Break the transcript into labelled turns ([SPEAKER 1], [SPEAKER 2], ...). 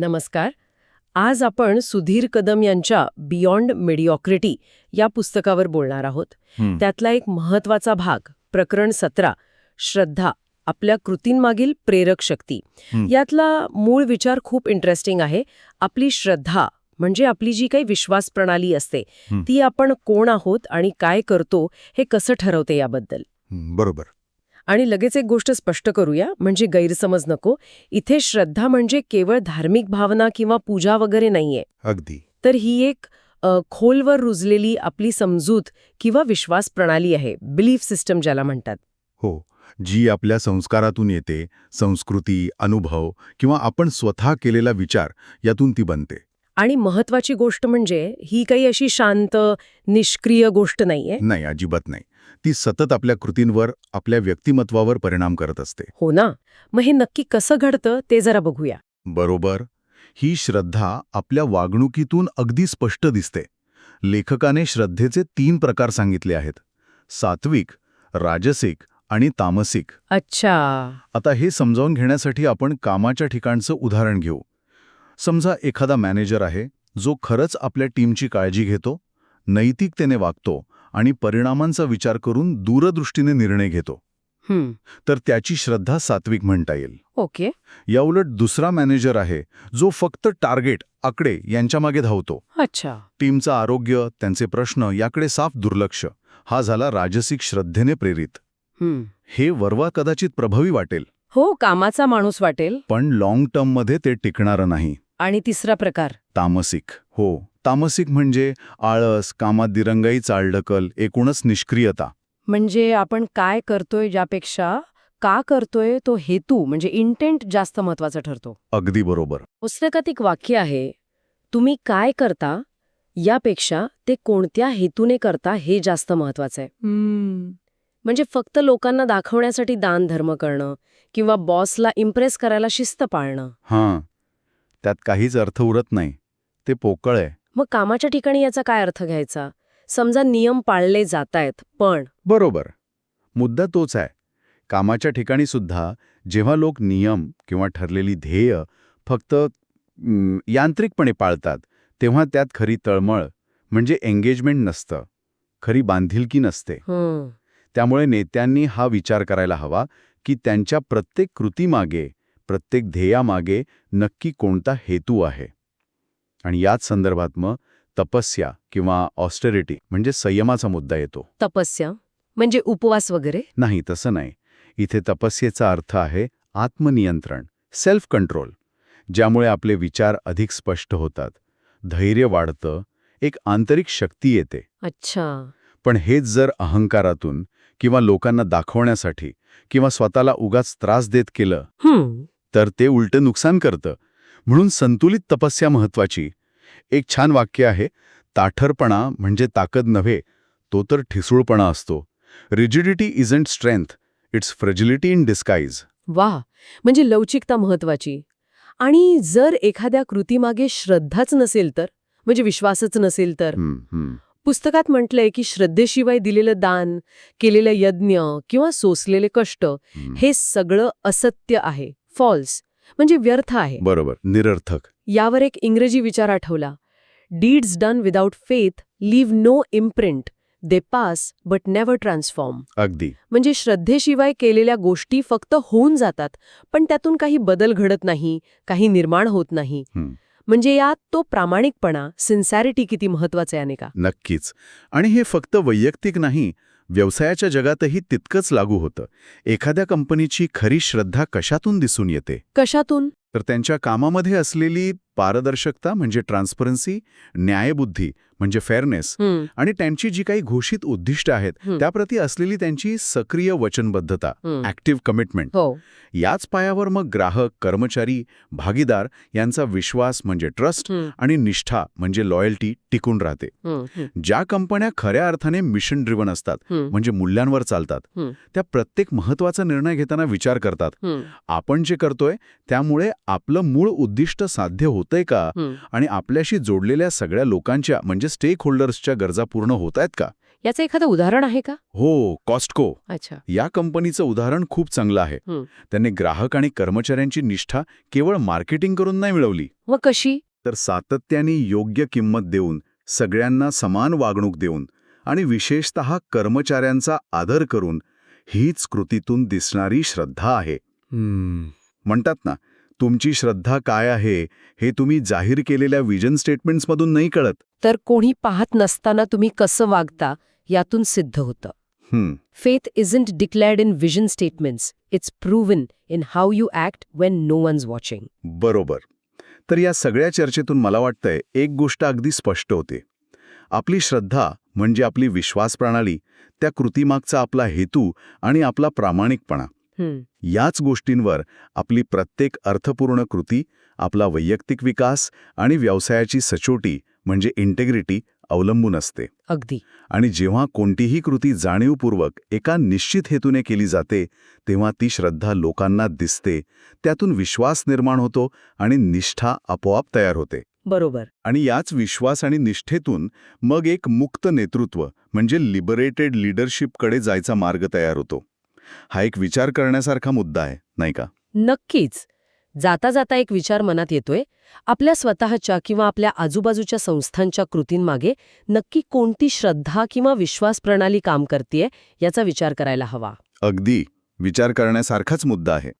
[SPEAKER 1] नमस्कार. आज आपण सुधीर कदम यांच्या बियॉन्ड मेडिओक्रिटी या पुस्तकावर बोलणार आहोत. त्यातला एक महत्त्वाचा भाग प्रकरण सतरा श्रद्धा आपल्या कृतींमागील प्रेरक शक्ती. यातला मूळ विचार खूप इंटरेस्टिंग आहे. आपली श्रद्धा म्हणजे आपली जी काही विश्वास प्रणाली असते. ती आपण कोण आहोत आणि काय करतो हे कसं ठरवते याबद्दल?
[SPEAKER 2] बरोबर.
[SPEAKER 1] आणि लगेच एक गोष्ट स्पष्ट करूया म्हणजे गैरसमज नको. इथे श्रद्धा म्हणजे केवळ धार्मिक भावना किंवा पूजा वगैरे नाहीये.
[SPEAKER 2] अगदी.
[SPEAKER 1] तर ही एक खोलवर रुजलेली आपली समजूत किंवा विश्वास प्रणाली आहे बिलीफ सिस्टम ज्याला म्हणतात.
[SPEAKER 2] हो. जी आपल्या संस्कारातून येते संस्कृती अनुभव किंवा आपण स्वतः केलेला विचार यातून ती बनते.
[SPEAKER 1] आणि महत्वाची गोष्ट म्हणजे ही काही अशी शांत निष्क्रिय गोष्ट नाहीये.
[SPEAKER 2] नाही अजिबात नाही. ती सतत आपल्या कृतींवर आपल्या व्यक्तिमत्वावर परिणाम करत असते.
[SPEAKER 1] हो ना? मग हे नक्की कसं घडतं ते जरा बघूया.
[SPEAKER 2] बरोबर. ही श्रद्धा आपल्या वागणुकीतून अगदी स्पष्ट दिसते. लेखकाने श्रद्धेचे तीन प्रकार सांगितले आहेत. सात्विक राजसिक आणि तामसिक.
[SPEAKER 1] अच्छा.
[SPEAKER 2] आता हे समजावून घेण्यासाठी आपण कामाच्या ठिकाणचं उदाहरण घेऊ. समजा एखादा मॅनेजर आहे जो खरंच आपल्या टीमची काळजी घेतो नैतिकतेने वागतो आणि परिणामांचा विचार करून दूरदृष्टीने निर्णय घेतो. तर त्याची श्रद्धा सात्विक म्हणता येईल.
[SPEAKER 1] ओके.
[SPEAKER 2] याउलट दुसरा मॅनेजर आहे जो फक्त टार्गेट आकडे यांच्यामागे धावतो.
[SPEAKER 1] अच्छा.
[SPEAKER 2] टीमचं आरोग्य त्यांचे प्रश्न याकडे साफ दुर्लक्ष. हा झाला राजसिक श्रद्धेने प्रेरित.
[SPEAKER 1] हं
[SPEAKER 2] हे वरवा कदाचित प्रभावी वाटेल.
[SPEAKER 1] हो कामाचा माणूस वाटेल.
[SPEAKER 2] पण लाँग टर्ममध्ये ते टिकणारं नाही.
[SPEAKER 1] आणि तिसरा प्रकार?
[SPEAKER 2] तामसिक. हो. तामसिक म्हणजे आळस कामात दिरंगाई चालढकल एकूणच निष्क्रियता.
[SPEAKER 1] म्हणजे आपण काय करतोय यापेक्षा का करतोय तो हेतू म्हणजे इंटेंट जास्त महत्त्वाचा ठरतो.
[SPEAKER 2] अगदी बरोबर.
[SPEAKER 1] पुस्तकात एक वाक्य आहे तुम्ही काय करता यापेक्षा ते कोणत्या हेतूने करता हे जास्त महत्वाचं आहे. म्हणजे फक्त लोकांना दाखवण्यासाठी दान धर्म करणं किंवा बॉसला इम्प्रेस करायला शिस्त पाळणं.
[SPEAKER 2] हां. त्यात काहीच अर्थ उरत नाही. ते पोकळ आहे.
[SPEAKER 1] मग कामाच्या ठिकाणी याचा काय अर्थ घ्यायचा? समजा नियम पाळले जातायत पण
[SPEAKER 2] बरोबर. मुद्दा तोच आहे. कामाच्या ठिकाणी सुद्धा जेव्हा लोक नियम किंवा ठरलेली ध्येय फक्त यांत्रिकपणे पाळतात तेव्हा त्यात खरी तळमळ म्हणजे एंगेजमेंट नसतं. खरी बांधिलकी नसते. त्यामुळे नेत्यांनी हा विचार करायला हवा की त्यांच्या प्रत्येक कृतीमागे प्रत्येक ध्येयामागे नक्की कोणता हेतू आहे. आणि याच संदर्भात मग तपस्या किंवा ऑस्टेरिटी म्हणजे संयमाचा मुद्दा येतो.
[SPEAKER 1] तपस्या? म्हणजे उपवास वगैरे?
[SPEAKER 2] नाही तसं नाही. इथे तपस्येचा अर्थ आहे आत्मनियंत्रण सेल्फ कंट्रोल ज्यामुळे आपले विचार अधिक स्पष्ट होतात. धैर्य वाढतं एक आंतरिक शक्ती येते.
[SPEAKER 1] अच्छा.
[SPEAKER 2] पण हेच जर अहंकारातून किंवा लोकांना दाखवण्यासाठी किंवा स्वतःला उगाच त्रास देत केलं तर ते उलटं नुकसान करतं. म्हणून संतुलित तपस्या महत्वाची. एक छान वाक्य आहे ताठरपणा म्हणजे ताकद नव्हे तो तर ठिसूळपणा असतो. Rigidity isn't strength it's fragility in disguise.
[SPEAKER 1] वाह म्हणजे लवचिकता महत्वाची. आणि जर एखाद्या कृतीमागे श्रद्धाच नसेल तर म्हणजे विश्वासच नसेल तर पुस्तकात म्हटलंय की श्रद्धेशिवाय दिलेलं दान केलेलं यज्ञ किंवा सोसलेले कष्ट हे सगळं असत्य आहे फॉल्स. म्हणजे व्यर्थ आहे.
[SPEAKER 2] बरोबर. निरर्थक.
[SPEAKER 1] यावर एक इंग्रजी विचार आठवला. Deeds done without faith leave no imprint they pass but never transform
[SPEAKER 2] अगदी.
[SPEAKER 1] म्हणजे श्रद्धेशिवाय केलेल्या गोष्टी फक्त होऊन जातात पण त्यातून काही बदल घडत नाही काही निर्माण होत नाही. म्हणजे यात तो प्रामाणिकपणा सिन्सॅरिटी किती महत्त्वाचे आहे का
[SPEAKER 2] नक्कीच. आणि हे फक्त वैयक्तिक नाही व्यवसायाच्या जगातही तितकंच लागू होतं. एखाद्या कंपनीची खरी श्रद्धा कशातून दिसून येते?
[SPEAKER 1] कशातून?
[SPEAKER 2] तर त्यांच्या कामामध्ये असलेली पारदर्शकता म्हणजे ट्रान्सपरन्सी न्यायबुद्धी म्हणजे फेअरनेस आणि त्यांची जी काही घोषित उद्दिष्ट आहेत. त्याप्रती असलेली त्यांची सक्रिय वचनबद्धता. ऍक्टिव्ह कमिटमेंट
[SPEAKER 1] हो.
[SPEAKER 2] याच पायावर मग ग्राहक कर्मचारी भागीदार यांचा विश्वास म्हणजे ट्रस्ट आणि निष्ठा म्हणजे लॉयल्टी टिकून राहते. ज्या कंपन्या खऱ्या अर्थाने मिशन ड्रिवन असतात म्हणजे मूल्यांवर चालतात. त्या प्रत्येक महत्त्वाचा निर्णय घेताना विचार करतात. आपण जे करतोय त्यामुळे आपलं मूळ उद्दिष्ट साध्य होतंय का. आणि आपल्याशी जोडलेल्या सगळ्या लोकांच्या म्हणजे स्टेक होल्डर्सच्या गरजा पूर्ण होत आहेत का?
[SPEAKER 1] याचं एखादं उदाहरण आहे का?
[SPEAKER 2] हो कॉस्टको
[SPEAKER 1] अच्छा.
[SPEAKER 2] या कंपनीचं उदाहरण खूप चांगलं आहे.
[SPEAKER 1] हं.
[SPEAKER 2] त्यांनी ग्राहक आणि कर्मचाऱ्यांची निष्ठा केवळ मार्केटिंग करून नाही मिळवली.
[SPEAKER 1] मग कशी?
[SPEAKER 2] तर सातत्याने योग्य किंमत देऊन सगळ्यांना समान वागणूक देऊन आणि विशेषत कर्मचाऱ्यांचा आदर करून हीच कृतीतून दिसणारी श्रद्धा आहे. म्हणतात ना तुमची श्रद्धा काय आहे हे तुम्ही जाहीर केलेल्या विजन स्टेटमेंट्समधून नाही कळत.
[SPEAKER 1] तर कोणी पाहत नसताना तुम्ही कसं वागता यातून सिद्ध होतं.
[SPEAKER 2] हं,
[SPEAKER 1] Faith isn't declared in vision statements. It's proven in how you act when no one's watching.
[SPEAKER 2] बरोबर. तर या सगळ्या चर्चेतून मला वाटतंय एक गोष्ट अगदी स्पष्ट होते. आपली श्रद्धा म्हणजे आपली विश्वास प्रणाली त्या कृतीमागचा आपला हेतू आणि आपला प्रामाणिकपणा. याच गोष्टींवर आपली प्रत्येक अर्थपूर्ण कृती आपला वैयक्तिक विकास आणि व्यवसायाची सचोटी म्हणजे इंटेग्रिटी अवलंबून असते.
[SPEAKER 1] अगदी.
[SPEAKER 2] आणि जेव्हा कोणतीही कृती जाणीवपूर्वक एका निश्चित हेतूने केली जाते तेव्हा ती श्रद्धा लोकांना दिसते त्यातून विश्वास निर्माण होतो आणि निष्ठा आपोआप तयार होते.
[SPEAKER 1] बरोबर.
[SPEAKER 2] आणि याच विश्वास आणि निष्ठेतून मग एक मुक्त नेतृत्व म्हणजे लिबरेटेड लीडरशिपकडे जायचा मार्ग तयार होतो. हा एक विचार करण्यासारखा मुद्दा आहे नाही का?
[SPEAKER 1] नक्कीच. जाता जाता एक विचार मनात येतोय. आपल्या स्वतःच्या किंवा आपल्या आजूबाजूच्या संस्थांच्या कृतींमागे नक्की कोणती श्रद्धा किंवा विश्वास प्रणाली काम करतेय याचा विचार करायला हवा.
[SPEAKER 2] अगदी. विचार करण्यासारखाच मुद्दा आहे.